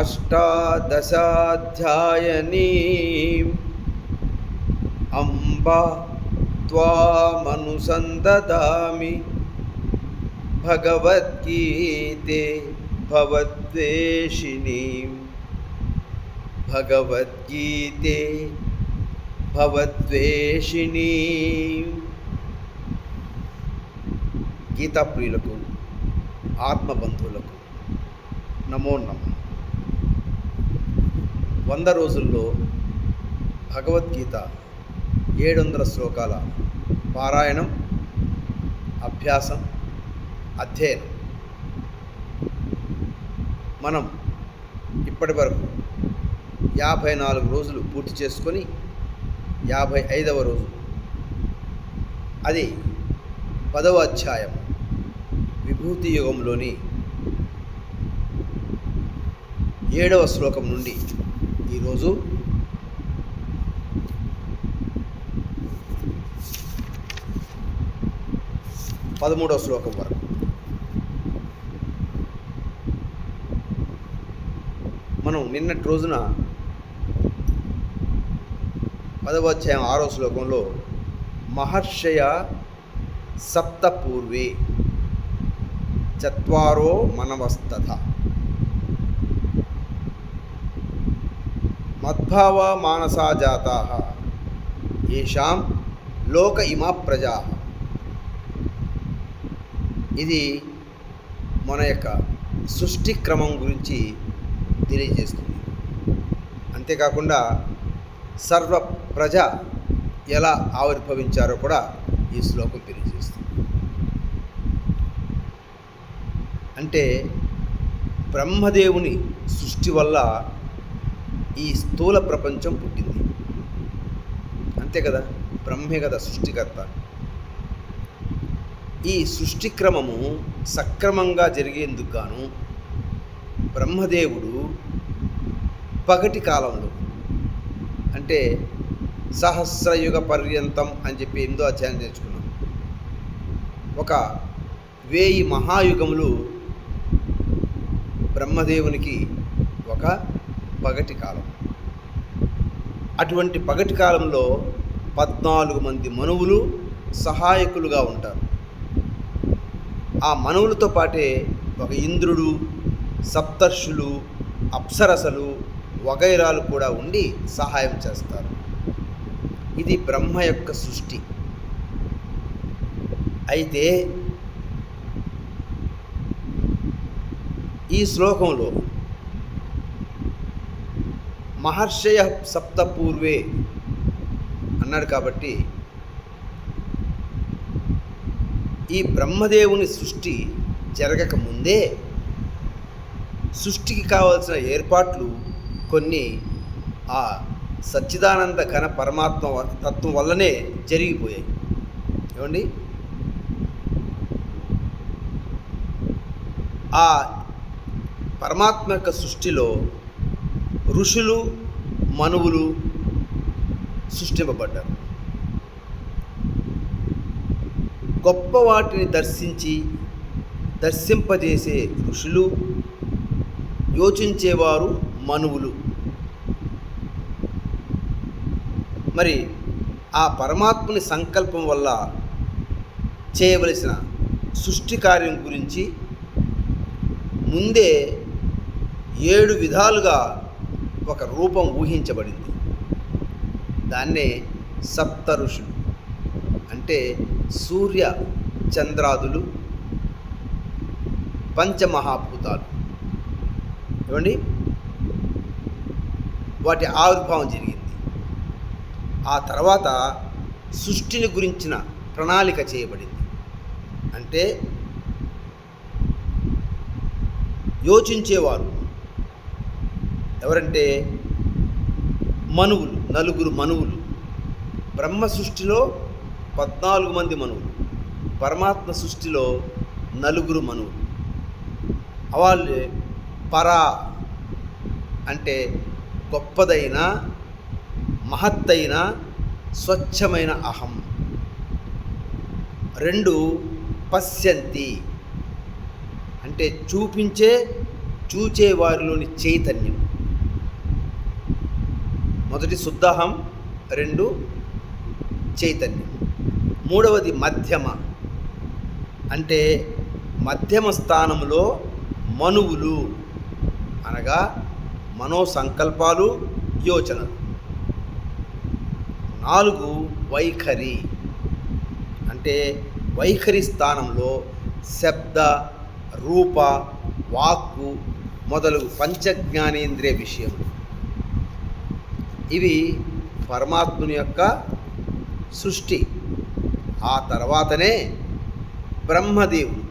अष्टादशाध्यायनीम् अम्बा त्वामनुसन्ददामि भगवद्गीते भवद्वेषिणीं भगवद्गीते భవద్వేషిణీ గీతా ప్రియులకు ఆత్మబంధువులకు నమో నమ వంద రోజుల్లో భగవద్గీత ఏడు వందల శ్లోకాల పారాయణం అభ్యాసం అధ్యయనం. మనం ఇప్పటి వరకు యాభై నాలుగు రోజులు పూర్తి చేసుకొని యాభై ఐదవ రోజు అది పదవ అధ్యాయం విభూతి యుగంలోని ఏడవ శ్లోకం నుండి ఈరోజు పదమూడవ శ్లోకం వరకు. మనం నిన్నటి రోజున పదవ అధ్యాయం ఆరో శ్లోకంలో మహర్షయ సప్తపూర్వే చత్వారో మనవస్తథ. మద్భావ మానసా జాతా ఏషాం లోక ఇమా ప్రజా ఇది మన యొక్క సృష్టి క్రమం గురించి తెలియజేస్తుంది. అంతేకాకుండా సర్వ ప్రజ ఎలా ఆవిర్భవించారో కూడా ఈ శ్లోకం తెలియజేస్తుంది. అంటే బ్రహ్మదేవుని సృష్టి వల్ల ఈ స్థూల ప్రపంచం పుట్టింది. అంతే కదా? బ్రహ్మే కదా సృష్టికర్త. ఈ సృష్టి క్రమము సక్రమంగా జరిగేందుకు గాను బ్రహ్మదేవుడు పగటి కాలంలో అంటే సహస్రయుగ పర్యంతం అని చెప్పి ఎనిమిదో అధ్యాయం నేర్చుకున్నాం. ఒక వేయి మహాయుగములు బ్రహ్మదేవునికి ఒక పగటి కాలం. అటువంటి పగటి కాలంలో పద్నాలుగు మంది మనువులు సహాయకులుగా ఉంటారు. ఆ మనువులతో పాటే ఒక ఇంద్రుడు సప్తర్షులు అప్సరసలు వగైరాలు కూడా ఉండి సహాయం చేస్తారు. ఇది బ్రహ్మ యొక్క సృష్టి. అయితే ఈ శ్లోకంలో మహర్షయ సప్తపూర్వే అన్నాడు కాబట్టి ఈ బ్రహ్మదేవుని సృష్టి జరగక ముందే సృష్టికి కావాల్సిన ఏర్పాట్లు కొన్ని ఆ సచ్చిదానంద ఘన పరమాత్మ తత్వం వల్లనే జరిగిపోయాయి. ఏమండి? ఆ పరమాత్మ యొక్క సృష్టిలో ఋషులు మనువులు సృష్టింపబడ్డారు. గొప్ప వాటిని దర్శించి దర్శింపజేసే ఋషులు యోచించేవారు మనువులు. మరి ఆ పరమాత్మని సంకల్పం వల్ల చేయవలసిన సృష్టి కార్యం గురించి ముందే ఏడు విధాలుగా ఒక రూపం ఊహించబడింది. దాన్నే సప్త ఋషులు అంటే సూర్య చంద్రాదులు పంచమహాభూతాలు. ఏమండి? వాటి ఆవిర్భావం జరిగింది. ఆ తర్వాత సృష్టిని గురించిన ప్రణాళిక చేయబడింది. అంటే యోచించేవారు ఎవరంటే మనువులు నలుగురు మనువులు. బ్రహ్మ సృష్టిలో పద్నాలుగు మంది మనువులు. పరమాత్మ సృష్టిలో నలుగురు మనువులు. వాళ్ళే పరా అంటే గొప్పదైన మహత్తైన స్వచ్ఛమైన అహం. రెండు పశ్యంతి. అంటే చూపించే చూచేవారిలోని చైతన్యం. మొదటి శుద్ధహం రెండు చైతన్యం. మూడవది మధ్యమ. అంటే మధ్యమ స్థానంలో మనువులు. అనగా మనోసంకల్పాలు యోచనలు. నాలుగు వైఖరి. అంటే వైఖరి స్థానంలో శబ్ద రూప వాక్కు మొదలగు పంచజ్ఞానేంద్రియ విషయములు. ఇవి పరమాత్ముని యొక్క సృష్టి. ఆ తర్వాతనే బ్రహ్మదేవుడు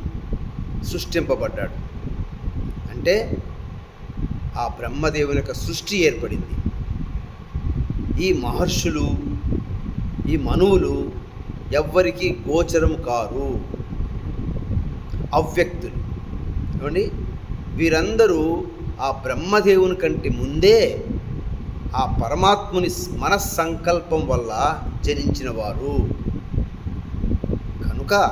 సృష్టింపబడ్డాడు. అంటే ఆ బ్రహ్మదేవుని యొక్క సృష్టి ఏర్పడింది. ఈ మహర్షులు ఈ మనువులు ఎవ్వరికి గోచరం కారు. అవ్యక్తులు. ఏమండి? వీరందరూ ఆ బ్రహ్మదేవుని కంటే ముందే ఆ పరమాత్ముని మనస్సంకల్పం వల్ల జనించినవారు. కనుక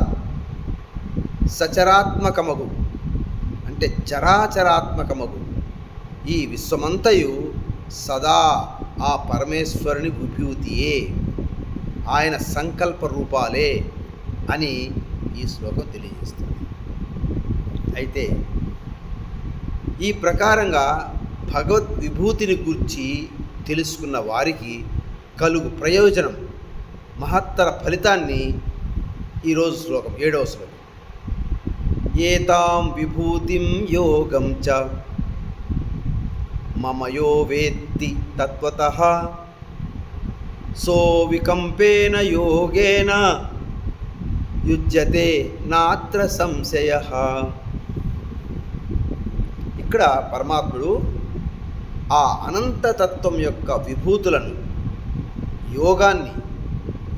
సచరాత్మకమగు అంటే చరాచరాత్మకమగు ఈ విశ్వమంతయు సదా ఆ పరమేశ్వరుని విభూతియే ఆయన సంకల్ప రూపాలే అని ఈ శ్లోకం తెలియజేస్తుంది. అయితే ఈ ప్రకారంగా భగవద్ విభూతిని గూర్చి తెలుసుకున్న వారికి కలుగు ప్రయోజనం. మహత్తర ఫలితాన్ని ఈరోజు శ్లోకం ఏడవ శ్లోకం. ఏతాం విభూతిం యోగం చ. మమ యో వేత్తి తత్వత. సో వికంపేన యోగేన. యుజ్యతే నాత్ర సంశయ. ఇక్కడ పరమాత్ముడు ఆ అనంతతత్వం యొక్క విభూతులను యోగాన్ని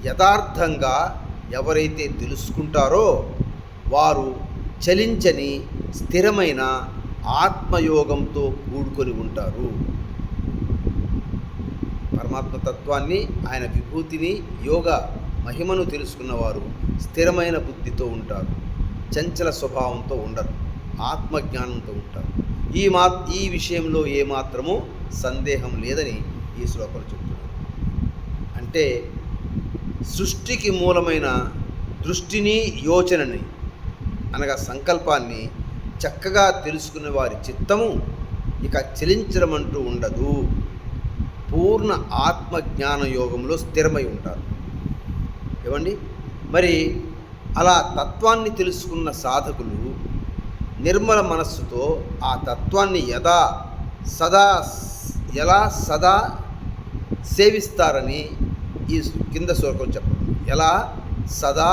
యథార్థంగా ఎవరైతే తెలుసుకుంటారో వారు చలించని స్థిరమైన ఆత్మయోగంతో కూడుకొని ఉంటారు. పరమాత్మ తత్వాన్ని ఆయన విభూతిని యోగ మహిమను తెలుసుకున్నవారు స్థిరమైన బుద్ధితో ఉంటారు. చంచల స్వభావంతో ఉండరు. ఆత్మజ్ఞానంతో ఉంటారు. ఈ మా ఈ విషయంలో ఏమాత్రము సందేహం లేదని ఈ శ్లోకం చెప్తున్నారు. అంటే సృష్టికి మూలమైన దృష్టిని యోచనని అనగా సంకల్పాన్ని చక్కగా తెలుసుకునే వారి చిత్తము ఇక చలించడమంటూ ఉండదు. పూర్ణ ఆత్మజ్ఞాన యోగంలో స్థిరమై ఉంటారు. ఏమండి? మరి అలా తత్వాన్ని తెలుసుకున్న సాధకులు నిర్మల మనస్సుతో ఆ తత్వాన్ని యదా సదా ఎలా సదా సేవిస్తారని ఈ కింద శ్లోకం చెప్పండి ఎలా సదా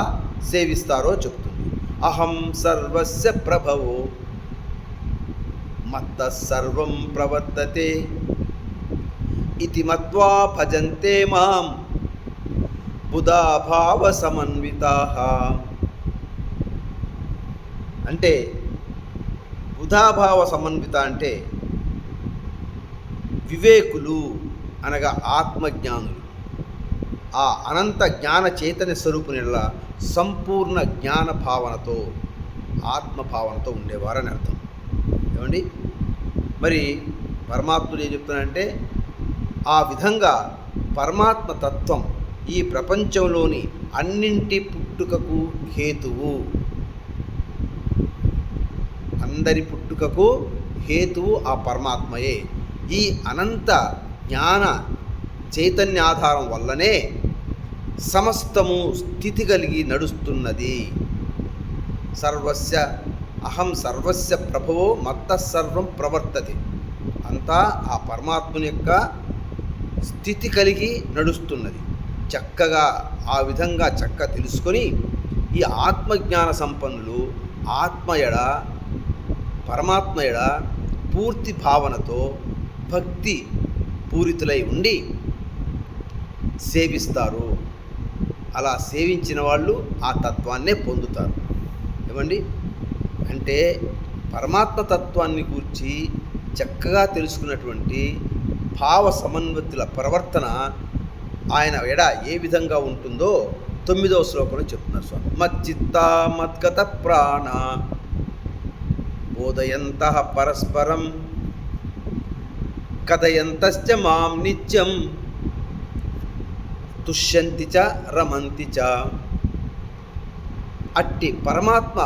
సేవిస్తారో చెప్తుంది. అహం సర్వస్య ప్రభవో మత్త సర్వం ప్రవర్తతే ఇది మత్వా భజంతే మాం బుధాభావ సమన్వితా. అంటే బుధాభావ సమన్విత అంటే వివేకులు అనగా ఆత్మజ్ఞానులు. ఆ అనంత జ్ఞాన చైతన్య స్వరూపునిలా సంపూర్ణ జ్ఞాన భావనతో ఆత్మభావనతో ఉండేవారని అర్థం. ఏమండి? మరి పరమాత్ముడు ఏం చెప్తున్నాడంటే ఆ విధంగా పరమాత్మ తత్వం ఈ ప్రపంచంలోని అన్నింటి పుట్టుకకు హేతువు. అందరి పుట్టుకకు హేతువు ఆ పరమాత్మయే. ఈ అనంత జ్ఞాన చైతన్యాధారం వల్లనే సమస్తము స్థితి కలిగి నడుస్తున్నది. సర్వస్య అహం సర్వస్య ప్రభువో మత్త సర్వం ప్రవర్తతి. అంతా ఆ పరమాత్మని యొక్క స్థితి కలిగి నడుస్తున్నది. చక్కగా ఆ విధంగా చక్క తెలుసుకొని ఈ ఆత్మజ్ఞాన సంపన్నులు ఆత్మయడ పరమాత్మయడ పూర్తి భావనతో భక్తి పూరితులై ఉండి సేవిస్తారు. అలా సేవించిన వాళ్ళు ఆ తత్వాన్నే పొందుతారు. ఏమండి? అంటే పరమాత్మ తత్వాన్ని గూర్చి చక్కగా తెలుసుకున్నటువంటి భావ సమన్వతుల ప్రవర్తన ఆయన ఎడ ఏ విధంగా ఉంటుందో తొమ్మిదవ శ్లోకంలో చెప్తున్నారు స్వామి. మచ్చిత్త మద్గత ప్రాణ బోధయంత పరస్పరం కథయంతశ్చ మాం నిత్యం తుష్యంతి చ రమంతి చ. అట్టి పరమాత్మ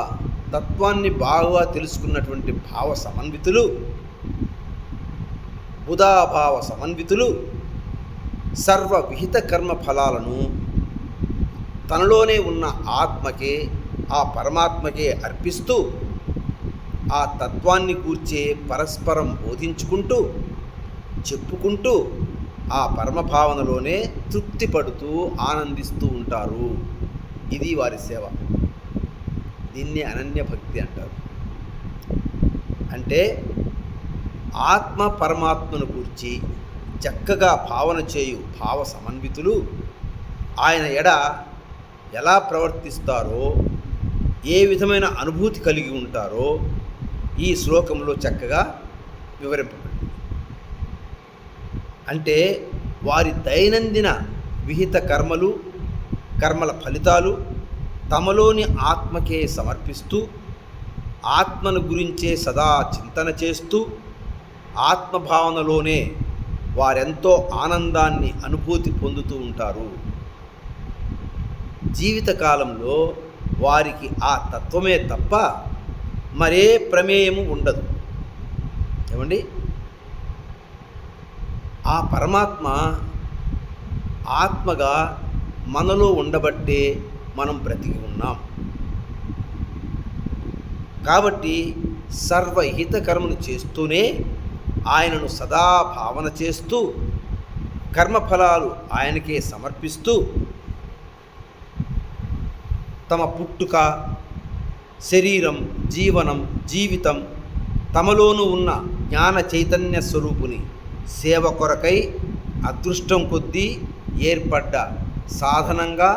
తత్వాన్ని బాగా తెలుసుకున్నటువంటి భావ సమన్వితులు బుధాభావ సమన్వితులు సర్వ విహిత కర్మ ఫలాలను తనలోనే ఉన్న ఆత్మకే ఆ పరమాత్మకే అర్పిస్తూ ఆ తత్వాన్ని కూర్చే పరస్పరం బోధించుకుంటూ చెప్పుకుంటూ ఆ పరమభావనలోనే తృప్తి పడుతూ ఆనందిస్తూ ఉంటారు. ఇది వారి సేవ. దీన్ని అనన్య భక్తి అంటారు. అంటే ఆత్మ పరమాత్మను కూర్చి చక్కగా భావన చేయు భావ సమన్వితులు ఆయన ఎడ ఎలా ప్రవర్తిస్తారో ఏ విధమైన అనుభూతి కలిగి ఉంటారో ఈ శ్లోకంలో చక్కగా వివరింపబడింది. అంటే వారి దైనందిన విహిత కర్మలు కర్మల ఫలితాలు తమలోని ఆత్మకే సమర్పిస్తూ ఆత్మను గురించే సదా చింతన చేస్తూ ఆత్మభావనలోనే వారెంతో ఆనందాన్ని అనుభూతి పొందుతూ ఉంటారు. జీవితకాలంలో వారికి ఆ తత్వమే తప్ప మరే ప్రమేయము ఉండదు. ఏమండి? ఆ పరమాత్మ ఆత్మగా మనలో ఉండబట్టే మనం బ్రతికి ఉన్నాం. కాబట్టి సర్వహిత కర్మను చేస్తూనే ఆయనను సదా భావన చేస్తూ కర్మఫలాలు ఆయనకే సమర్పిస్తూ తమ పుట్టుక శరీరం జీవనం జీవితం తమలోనూ ఉన్న జ్ఞాన చైతన్య స్వరూపుని సేవ కొరకై అదృష్టం కొద్దీ ఏర్పడ్డ సాధనంగా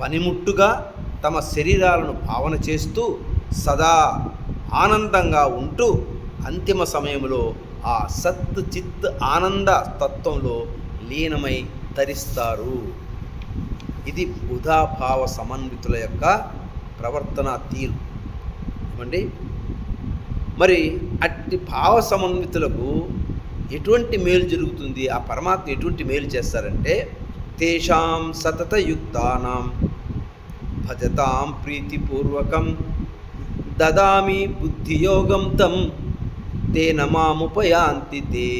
పనిముట్టుగా తమ శరీరాలను భావన చేస్తూ సదా ఆనందంగా ఉంటూ అంతిమ సమయంలో ఆ సత్ చిత్ ఆనంద తత్వంలో లీనమై తరిస్తారు. ఇది బుధాభావ సమన్వితుల యొక్క ప్రవర్తన తీరు. చెప్పండి? మరి అట్టి భావ సమన్వితులకు ఎటువంటి మేలు జరుగుతుంది? ఆ పరమాత్మ ఎటువంటి మేలు చేస్తారంటే తేషాం సతతయుక్తానాం భజతాం ప్రీతిపూర్వకం దదామి బుద్ధియోగం తం తేన మాముపయాంతి తే.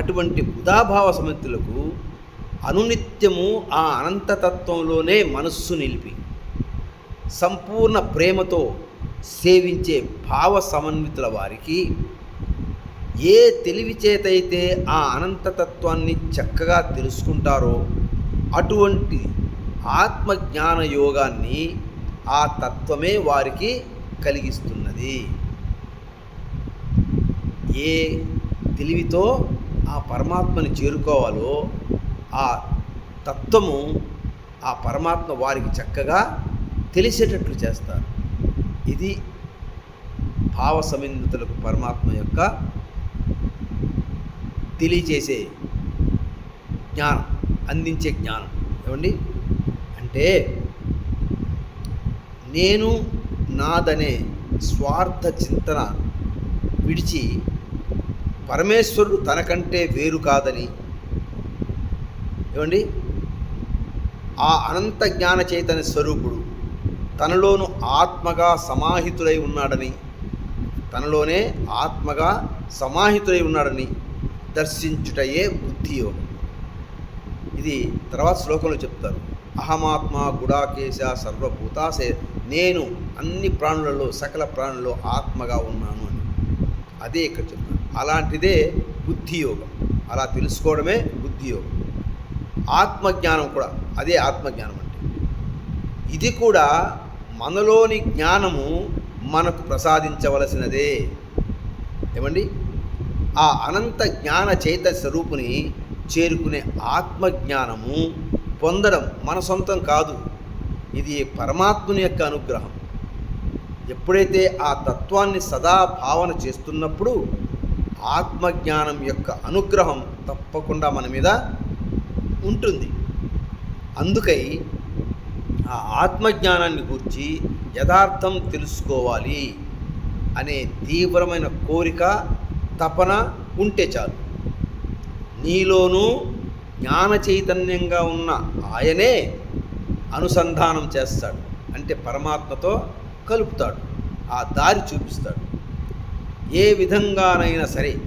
అటువంటి ఉదాభావ సమర్థులకు అనునిత్యము ఆ అనంతతత్వంలోనే మనస్సు నిలిపి సంపూర్ణ ప్రేమతో సేవించే భావ సమన్వితుల వారికి ఏ తెలివి చేతైతే ఆ అనంతతత్వాన్ని చక్కగా తెలుసుకుంటారో అటువంటి ఆత్మజ్ఞాన యోగాన్ని ఆ తత్వమే వారికి కలిగిస్తున్నది. ఏ తెలివితో ఆ పరమాత్మని చేరుకోవాలో ఆ తత్వము ఆ పరమాత్మ వారికి చక్కగా తెలిసేటట్లు చేస్తారు. ఇది భావ సమిందుతులకు పరమాత్మ యొక్క తెలియచేసే జ్ఞానం అందించే జ్ఞానం. ఏమండి? అంటే నేను నాదనే స్వార్థ చింతన విడిచి పరమేశ్వరుడు తనకంటే వేరు కాదని. ఏమండి? ఆ అనంత జ్ఞాన చైతన్య స్వరూపుడు తనలోను ఆత్మగా సమాహితుడై ఉన్నాడని తనలోనే ఆత్మగా సమాహితుడై ఉన్నాడని దర్శించుటయే బుద్ధి యోగం ఇది తర్వాత శ్లోకంలో చెప్తారు. అహమాత్మ గుడాకేశ సర్వభూతాసే నేను అన్ని ప్రాణులలో సకల ప్రాణులలో ఆత్మగా ఉన్నాను అని. అదే ఇక్కడ చెప్తాను అలాంటిదే బుద్ధి యోగం అలా తెలుసుకోవడమే బుద్ధి యోగం ఆత్మజ్ఞానం కూడా అదే ఆత్మజ్ఞానం ఇది కూడా మనలోని జ్ఞానము మనకు ప్రసాదించవలసినదే. ఏమండి? ఆ అనంత జ్ఞాన చైతన్య స్వరూపుని చేరుకునే ఆత్మజ్ఞానము పొందడం మన సొంతం కాదు. ఇది పరమాత్ముని యొక్క అనుగ్రహం. ఎప్పుడైతే ఆ తత్వాన్ని సదా భావన చేస్తున్నప్పుడు ఆత్మజ్ఞానం యొక్క అనుగ్రహం తప్పకుండా మన మీద ఉంటుంది. అందుకై ఆ ఆత్మజ్ఞానాన్ని గురించి యథార్థం తెలుసుకోవాలి అనే తీవ్రమైన కోరిక తపన ఉంటే చాలు. నీలోనూ జ్ఞాన చైతన్యంగా ఉన్న ఆయనే అనుసంధానం చేస్తాడు. అంటే పరమాత్మతో కలుపుతాడు. ఆ దారి చూపిస్తాడు. ఏ విధంగానైనా సరే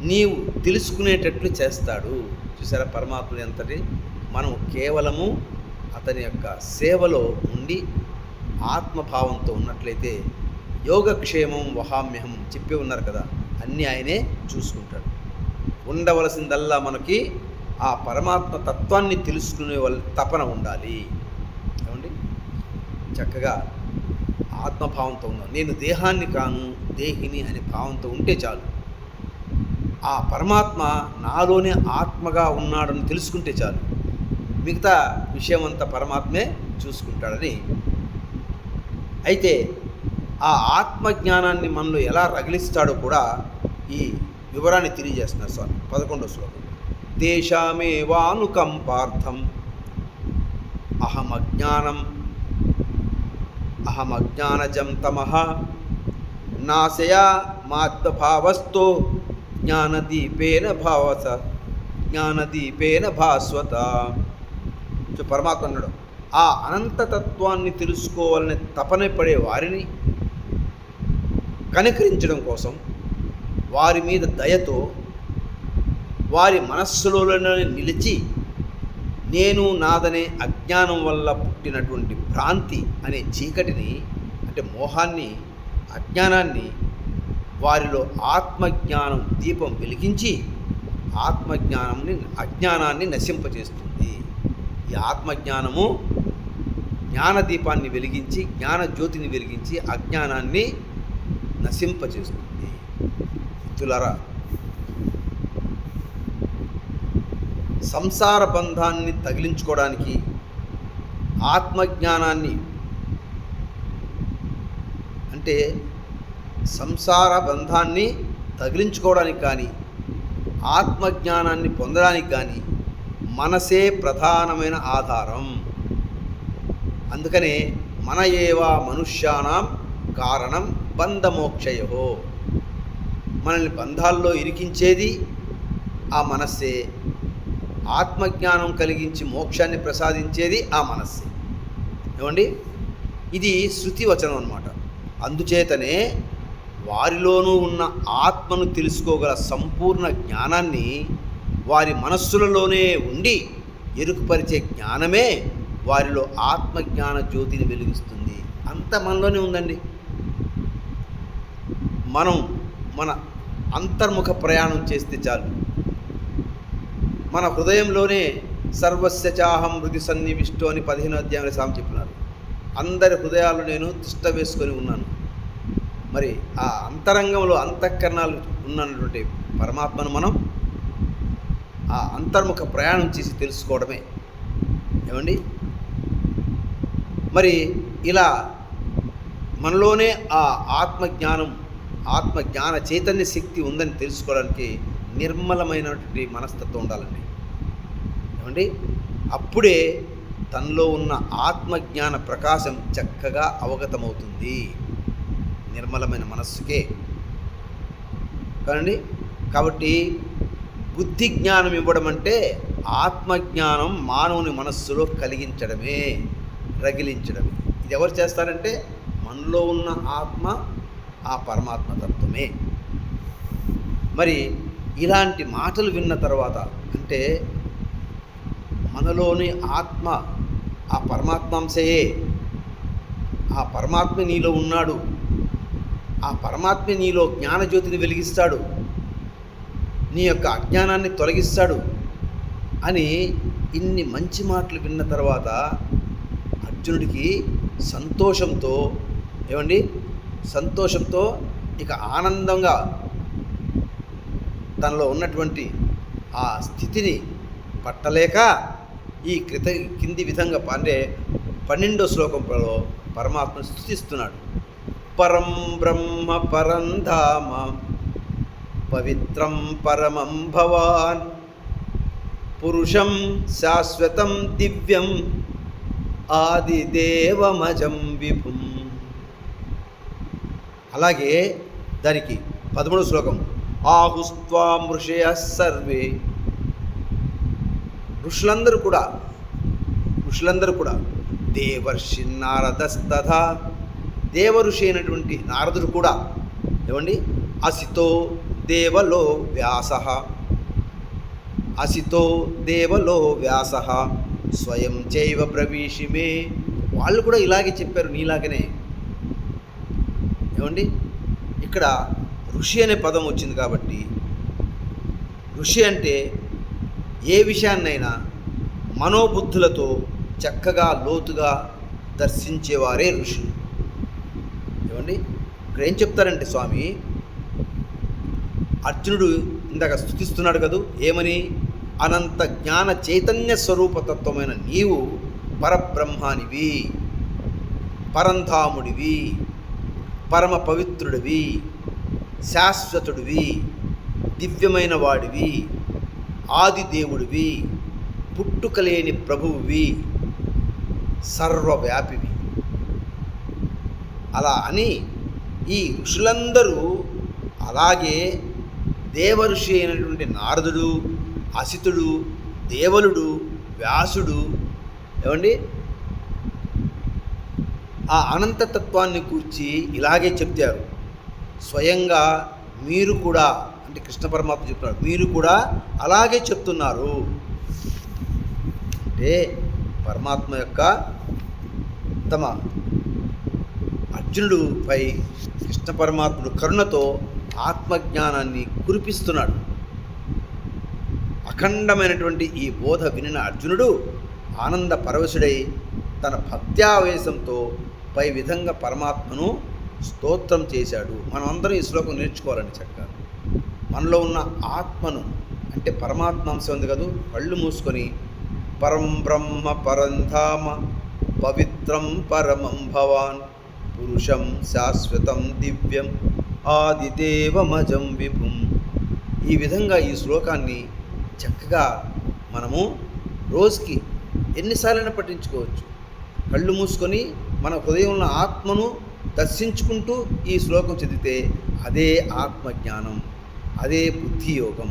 నీవు తెలుసుకునేటట్లు చేస్తాడు. చూసారా పరమాత్ముడు ఎంతటి మనం కేవలము అతని యొక్క సేవలో ఉండి ఆత్మభావంతో ఉన్నట్లయితే యోగక్షేమం వహామ్యహం చెప్పి ఉన్నారు కదా అన్నీ ఆయనే చూసుకుంటాడు. ఉండవలసిందల్లా మనకి ఆ పరమాత్మ తత్వాన్ని తెలుసుకునే వాళ్ళ తపన ఉండాలి. ఏమండి? చక్కగా ఆత్మభావంతో ఉన్నాను నేను దేహాన్ని కాను దేహిని అనే భావంతో ఉంటే చాలు. ఆ పరమాత్మ నాలోనే ఆత్మగా ఉన్నాడని తెలుసుకుంటే చాలు. మిగతా విషయం అంతా పరమాత్మే చూసుకుంటాడని. అయితే ఆ ఆత్మజ్ఞానాన్ని మనలో ఎలా రగిలిస్తాడో కూడా ఈ వివరాన్ని తెలియజేస్తున్నారు స్వామి పదకొండో శ్లోకం. దేశామేవానుకంపార్థం అహమజ్ఞానం అహమజ్ఞానజం తమః నాశయా మాత్మభావస్తో జ్ఞానదీపేన భావత జ్ఞానదీపేన భాస్వత. పరమాత్మ అన్నాడు ఆ అనంతతత్వాన్ని తెలుసుకోవాలని తపన పడే వారిని కనికరించడం కోసం వారి మీద దయతో వారి మనస్సులోనే నిలిచి నేను నాదనే అజ్ఞానం వల్ల పుట్టినటువంటి భ్రాంతి అనే చీకటిని అంటే మోహాన్ని అజ్ఞానాన్ని వారిలో ఆత్మజ్ఞానం దీపం వెలిగించి ఆత్మజ్ఞానంని అజ్ఞానాన్ని నశింపచేస్తుంది ఈ ఆత్మజ్ఞానము జ్ఞానదీపాన్ని వెలిగించి జ్ఞాన జ్యోతిని వెలిగించి అజ్ఞానాన్ని నశింపచేస్తుంది మిత్రులరా సంసార బంధాన్ని తగిలించుకోవడానికి ఆత్మజ్ఞానాన్ని అంటే సంసార బంధాన్ని తగిలించుకోవడానికి కానీ ఆత్మజ్ఞానాన్ని పొందడానికి కానీ మనసే ప్రధానమైన ఆధారం. అందుకనే మన ఏవా మనుష్యానాం కారణం బంధమోక్షయో మనల్ని బంధాల్లో ఇరికించేది ఆ మనస్సే. ఆత్మజ్ఞానం కలిగించి మోక్షాన్ని ప్రసాదించేది ఆ మనస్సే. ఏమండి? ఇది శృతి వచనం అనమాట అందుచేతనే వారిలోనూ ఉన్న ఆత్మను తెలుసుకోగల సంపూర్ణ జ్ఞానాన్ని వారి మనస్సులలోనే ఉండి ఎరుకుపరిచే జ్ఞానమే వారిలో ఆత్మజ్ఞాన జ్యోతిని వెలిగిస్తుంది. అంత మనలోనే ఉందండి. మనం మన అంతర్ముఖ ప్రయాణం చేస్తే చాలు. మన హృదయంలోనే సర్వస్య చాహం హృది సన్నివిష్టు అని పదిహేను అధ్యాయంలో సామె చెప్పినారు. అందరి హృదయాలు నేను తిష్ట వేసుకొని ఉన్నాను. మరి ఆ అంతరంగంలో అంతఃకరణాలు ఉన్నటువంటి పరమాత్మను మనం ఆ అంతర్ముఖ ప్రయాణం చేసి తెలుసుకోవడమే. ఏమండి? మరి ఇలా మనలోనే ఆ ఆత్మజ్ఞానం ఆత్మజ్ఞాన చైతన్య శక్తి ఉందని తెలుసుకోవడానికి నిర్మలమైనటువంటి మనస్తత్వం ఉండాలండి. ఏమండి? అప్పుడే తనలో ఉన్న ఆత్మజ్ఞాన ప్రకాశం చక్కగా అవగతమవుతుంది. నిర్మలమైన మనస్సుకే. కానండి? కాబట్టి బుద్ధి జ్ఞానం ఇవ్వడం అంటే ఆత్మజ్ఞానం మానవుని మనస్సులో కలిగించడమే రగిలించడమే. ఇది ఎవరు చేస్తారంటే మనలో ఉన్న ఆత్మ ఆ పరమాత్మ తత్వమే. మరి ఇలాంటి మాటలు విన్న తర్వాత అంటే మనలోని ఆత్మ ఆ పరమాత్మాంశయే. ఆ పరమాత్మ నీలో ఉన్నాడు. ఆ పరమాత్మ నీలో జ్ఞానజ్యోతిని వెలిగిస్తాడు. నీ యొక్క అజ్ఞానాన్ని తొలగిస్తాడు అని ఇన్ని మంచి మాటలు విన్న తర్వాత అర్జునుడికి సంతోషంతో ఏమండి? సంతోషంతో ఇక ఆనందంగా తనలో ఉన్నటువంటి ఆ స్థితిని పట్టలేక ఈ క్రిత కింది విధంగా అంటే పన్నెండో శ్లోకంలో పరమాత్మను స్థుతిస్తున్నాడు పరం బ్రహ్మ పరం ధామ పవిత్రం పరమం భవాన్. పురుషం శాశ్వతం దివ్యం ఆదిదేవమజం విభుం. అలాగే దానికి పదమూడు శ్లోకం ఆహుస్వా మృషయ సర్వే. ఋషులందరూ కూడా ఋషులందరూ కూడా దేవర్షి నారదస్తథా. దేవఋషి అయినటువంటి నారదుడు కూడా ఏమండి? అసితో దేవలో వ్యాస. అసితో దేవలో వ్యాస. స్వయం చైవ ప్రవీషిమే వాళ్ళు కూడా ఇలాగే చెప్పారు నీలాగనే. ఏమండి? ఇక్కడ ఋషి అనే పదం వచ్చింది కాబట్టి ఋషి అంటే ఏ విషయాన్నైనా మనోబుద్ధులతో చక్కగా లోతుగా దర్శించేవారే ఋషులు ఏమండి? ఇక్కడ ఏం చెప్తారంటే స్వామి అర్జునుడు ఇందాక స్థుతిస్తున్నాడు కదూ? ఏమని? అనంత జ్ఞాన చైతన్య స్వరూపతత్వమైన నీవు పరబ్రహ్మానివి పరంధాముడివి పరమ పవిత్రుడివి శాశ్వతుడివి దివ్యమైన వాడివి ఆదిదేవుడివి పుట్టుకలేని ప్రభువువి సర్వవ్యాపివి. అలా అని ఈ ఋషులందరూ అలాగే దేవఋషి అయినటువంటి నారదుడు అసితుడు దేవలుడు వ్యాసుడు ఏమండి? ఆ అనంతతత్వాన్ని కూర్చి ఇలాగే చెప్తారు. స్వయంగా మీరు కూడా అంటే కృష్ణ పరమాత్మ చెప్తున్నారు మీరు కూడా అలాగే చెప్తున్నారు. అంటే పరమాత్మ యొక్క తమ అర్జునుడుపై కృష్ణ పరమాత్ముడు కరుణతో ఆత్మజ్ఞానాన్ని కురిపిస్తున్నాడు. అఖండమైనటువంటి ఈ బోధ వినిన అర్జునుడు ఆనంద పరవశుడై తన భక్త్యావేశంతో పై విధంగా పరమాత్మను స్తోత్రం చేశాడు. మనమందరం ఈ శ్లోకం నేర్చుకోవాలని చక్కగా. మనలో ఉన్న ఆత్మను అంటే పరమాత్మ అంశం ఉంది కదూ కళ్ళు మూసుకొని పరం బ్రహ్మ పరంధామ పవిత్రం పరమం భవాన్ పురుషం శాశ్వతం దివ్యం ఆదిదేవమజం విభుం. ఈ విధంగా ఈ శ్లోకాన్ని చక్కగా మనము రోజుకి ఎన్నిసార్లైనా పఠించుకోవచ్చు. కళ్ళు మూసుకొని మన హృదయంలో ఆత్మను దర్శించుకుంటూ ఈ శ్లోకం చదివితే అదే ఆత్మజ్ఞానం అదే బుద్ధి యోగం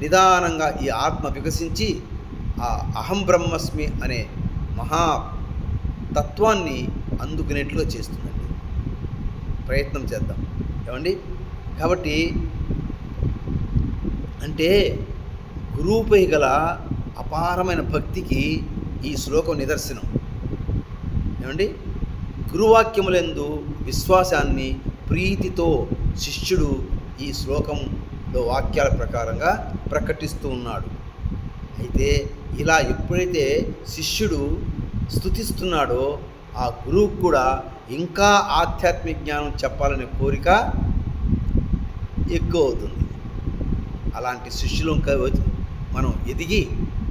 నిదానంగా ఈ ఆత్మ వికసించి ఆ అహం బ్రహ్మస్మి అనే మహా తత్వాన్ని అందుకునేట్లుగా చేస్తుంది. ప్రయత్నం చేద్దాం. ఏమండి? కాబట్టి అంటే గురువుపై గల అపారమైన భక్తికి ఈ శ్లోకం నిదర్శనం. ఏమండి? గురువాక్యములందు విశ్వాసాన్ని ప్రీతితో శిష్యుడు ఈ శ్లోకంలో వాక్యాల ప్రకారంగా ప్రకటిస్తూ ఉన్నాడు. అయితే ఇలా ఎప్పుడైతే శిష్యుడు స్థుతిస్తున్నాడో ఆ గురువుకు కూడా ఇంకా ఆధ్యాత్మిక జ్ఞానం చెప్పాలనే కోరిక ఎక్కువ అవుతుంది. అలాంటి శిష్యులు మనం ఎదిగి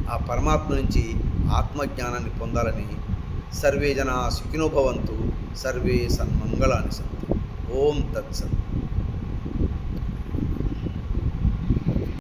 ఆ పరమాత్మ నుంచి ఆత్మజ్ఞానాన్ని పొందాలని సర్వే జనా సుఖినోభవంతు సర్వే సన్మంగళాన్ని సంతు ఓం తత్సత్.